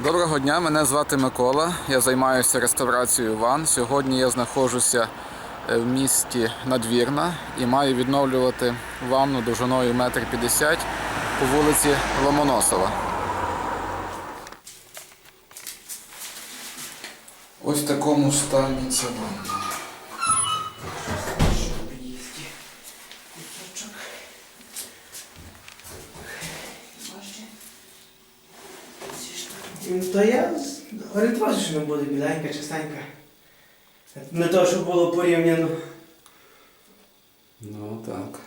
Доброго дня, мене звати Микола. Я займаюся реставрацією ван. Сьогодні я знаходжуся е, в місті Надвірна і маю відновлювати ванну довжиною 1,50 м по вулиці Ломоносова. Ось в такому стані ця ванна. То я орієнтувався, що вона буде біленька, чистенька. Не то, що було порівняно. Ну так.